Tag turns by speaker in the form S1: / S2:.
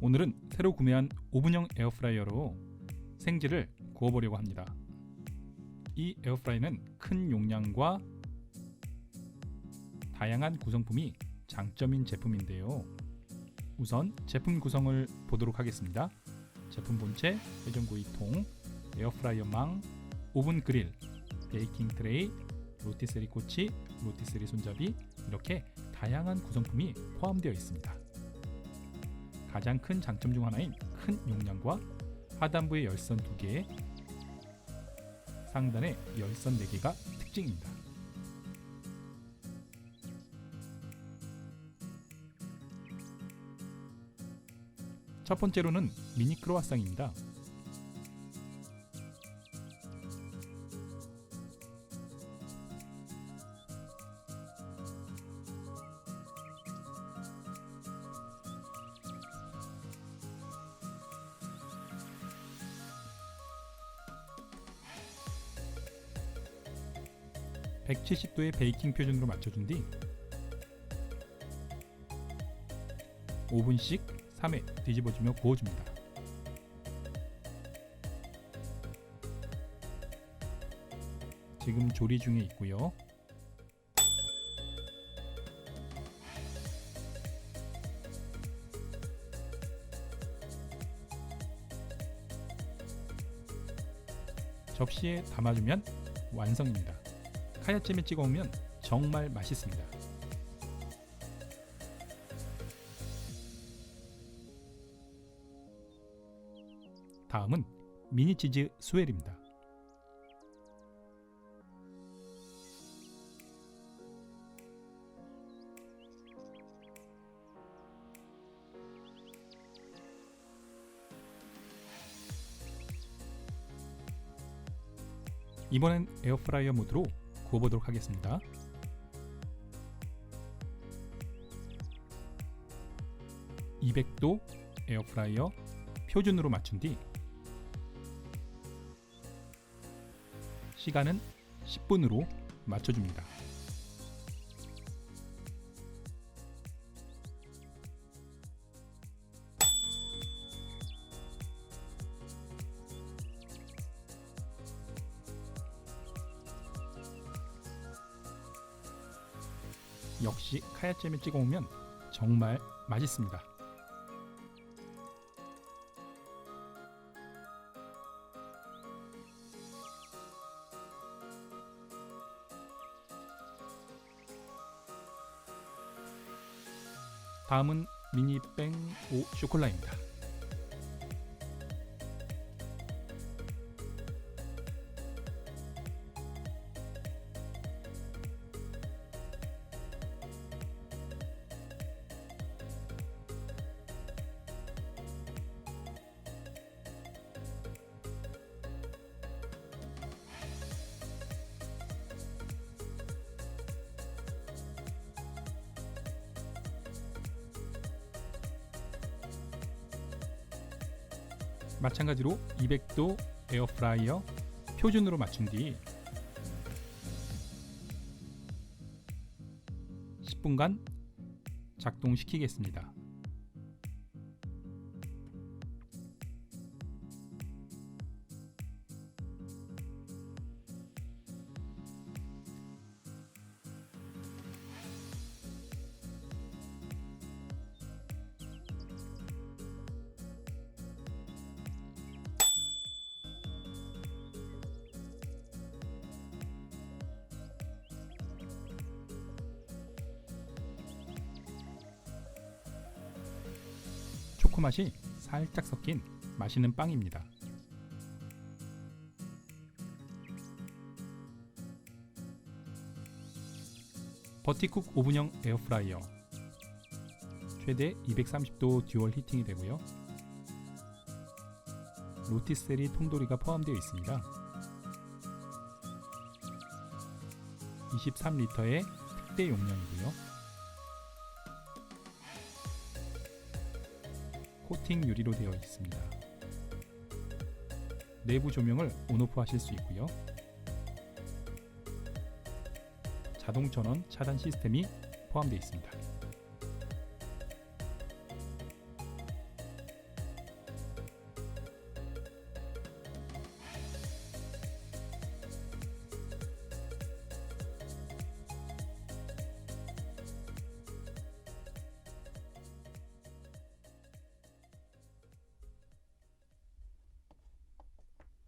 S1: 오늘은 새로 구매한 오븐형 에어프라이어로 생지를 구워보려고 합니다. 이 에어프라이는 큰 용량과 다양한 구성품이 장점인 제품인데요. 우선 제품 구성을 보도록 하겠습니다. 제품 본체, 회전구이 통, 에어프라이어 망, 오븐 그릴, 베이킹 트레이, 로티세리 꼬치, 로티세리 손잡이 이렇게 다양한 구성품이 포함되어 있습니다. 가장 큰 장점 중 하나인 큰 용량과 하단부의 열선 2개, 상단에 열선 4개가 특징입니다. 첫 번째로는 미니 크로와상입니다. (170도의) 베이킹 표준으로 맞춰준 뒤 5분씩 3회 뒤집어주며 구워줍니다. 지금 조리 중에 있고요. 접시에 담아주면 완성입니다. 카야잼에 찍어 오면 정말 맛있습니다. 다음은 미니 치즈 스웰입니다. 이번엔 에어프라이어 모드로 구워보도록 하겠습니다. (200도) 에어프라이어 표준으로 맞춘 뒤 시간은 10분으로 맞춰줍니다. 역시 카야잼에 찍어 오면 정말 맛있습니다. 다음은 미니뱅 오 쇼콜라입니다. 마찬가지로 200도 에어프라이어 표준으로 맞춘 뒤 10분간 작동시키겠습니다. 초코 맛이 살짝 섞인 맛있는 빵입니다. 버티쿡 오븐형 에어프라이어 최대 230도 듀얼 히팅이 되고요. 로티세리 통돌이가 포함되어 있습니다. 23리터의 특대 용량이고요. 코팅 유리로 되어 있습니다. 내부 조명을 온오프 하실 수 있고요. 자동 전원 차단 시스템이 포함되어 있습니다.